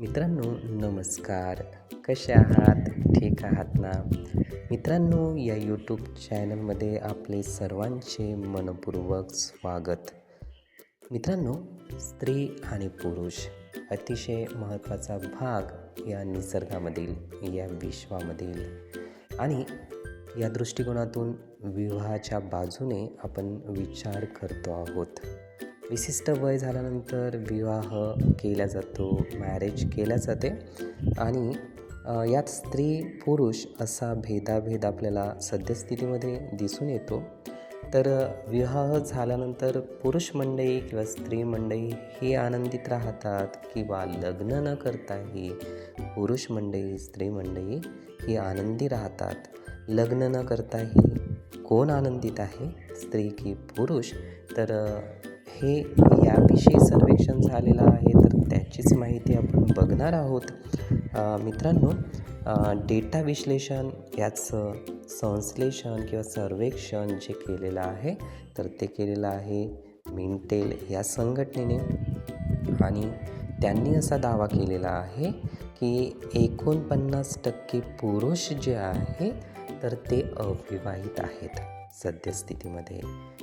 मित्रांनो नमस्कार. कसे आहात? ठीक आहात ना? मित्रांनो या यूट्यूब चॅनलमध्ये आपले सर्वांचे मनपूर्वक स्वागत. मित्रांनो स्त्री आणि पुरुष अतिशय महत्त्वाचा भाग या निसर्गामधील या विश्वामधील. आणि या दृष्टिकोनातून विवाहाच्या बाजूने आपण विचार करतो आहोत. विशिष्ट वय झाल्यानंतर विवाह केला जातो मॅरेज केल्या जाते आणि यात स्त्री पुरुष असा भेदाभेद आपल्याला सद्यस्थितीमध्ये दिसून येतो. तर विवाह झाल्यानंतर पुरुष मंडळी किंवा स्त्री मंडळी ही आनंदित राहतात किंवा लग्न न करताही पुरुष मंडळी स्त्री मंडळी ही आनंदी राहतात. लग्न न करताही कोण आनंदित आहे? स्त्री की पुरुष. तर हे याविषयी सर्वेक्षण झालेलं आहे तर त्याचीच माहिती आपण बघणार आहोत. मित्रांनो डेटा विश्लेषण याचं संश्लेषण किंवा सर्वेक्षण जे केलेलं आहे तर ते केलेलं आहे मिंटेल या संघटनेने. आणि त्यांनी असा दावा केलेला आहे की एकोणपन्नास टक्के पुरुष जे आहे तर ते अविवाहित आहेत. सद्यस्थितीमध्ये.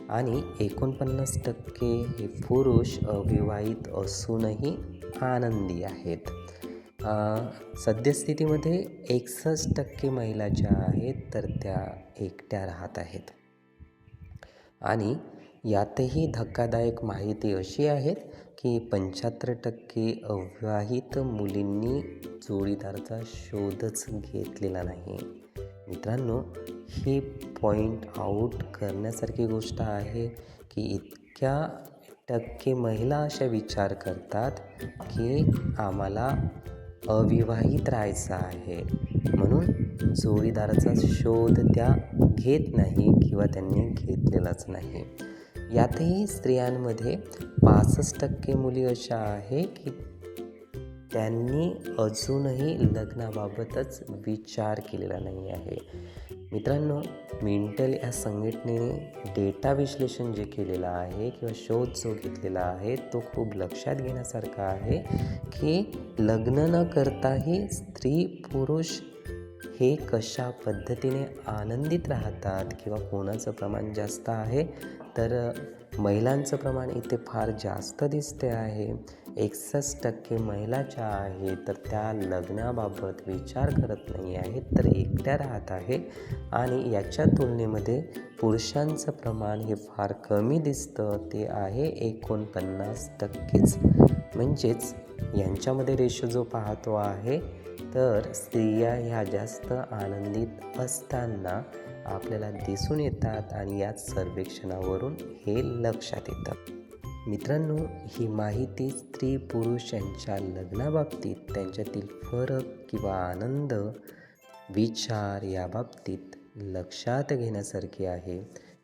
आणि एकोणपन्नास टक्के हे पुरुष अविवाहित असूनही आनंदी आहेत. सद्यस्थितीमध्ये एकसष्ट टक्के महिला ज्या आहेत तर त्या एकट्या राहत आहेत. आणि यातही धक्कादायक माहिती अशी आहेत की पंच्याहत्तर टक्के अविवाहित मुलींनी जोडीदाराचा शोधच घेतलेला नाही. मित्रांनो ही पॉईंट आऊट करण्यासारखी गोष्ट आहे की इतक्या टक्के महिला अशा विचार करतात की आम्हाला अविवाहित राहायचं आहे. म्हणून जोडीदाराचा शोध त्या घेत नाही किंवा त्यांनी घेतलेलाच नाही. यातही स्त्रियांमध्ये पासष्ट टक्के मुली अशा आहे की त्यांनी अजूनही लग्नाबाबतच विचार केलेला नाही आहे. मित्रांनो मेंटल या संघटनेने डेटा विश्लेषण जे केलेलं आहे किंवा शोध जो घेतलेला आहे तो खूप लक्षात घेण्यासारखा आहे की लग्न न करताही स्त्री पुरुष हे कशा पद्धतीने आनंदित राहतात किंवा कोणाचं प्रमाण जास्त आहे? तर महिलांचं प्रमाण इथे फार जास्त दिसते आहे. एकसष्ट टक्के महिला ज्या आहेत तर त्या लग्नाबाबत विचार करत नाही आहेत तर एकट्या राहत आहे. आणि याच्या तुलनेमध्ये पुरुषांचं प्रमाण हे फार कमी दिसतं. ते आहे एकोणपन्नास टक्केच. म्हणजेच यांच्यामध्ये रेशो जो पाहतो आहे तर स्त्रिया ह्या जास्त आनंदित असताना आपल्याला दिसून येतात आणि याच सर्वेक्षणावरून हे लक्षात येतं. मित्रांनो ही माहिती स्त्री पुरुष यांच्या लग्नाबाबतीत त्यांच्यातील फरक किंवा आनंद विचार याबाबतीत लक्षात घेण्यासारखी आहे.